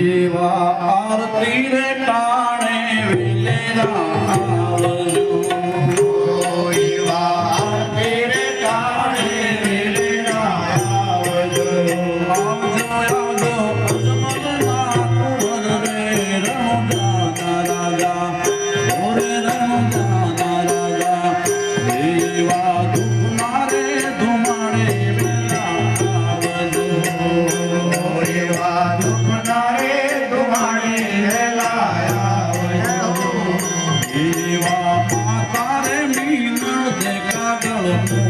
એવા આરતી રે ટાણે વિલે આવજો કાગળ મોકલે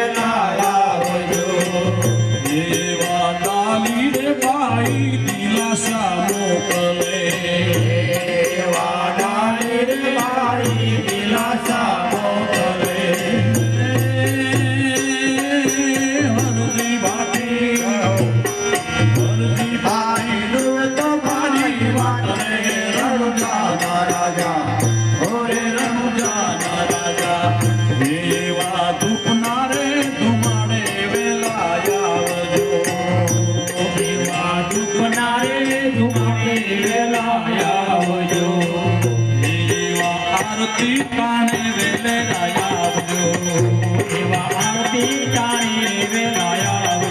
દુઃખના રે ધુમાડે વેલા આવજો એવા ડાલી રે ભાઈ દિલાસા મોકલે હરદી ભાટી હરદી ભાઈ તમારી વાત રે રણુજાના રાજા એવા દુઃખના રે ધુમાડે વેલા આવજો એવા આરતી કાને વેલાયા આવજો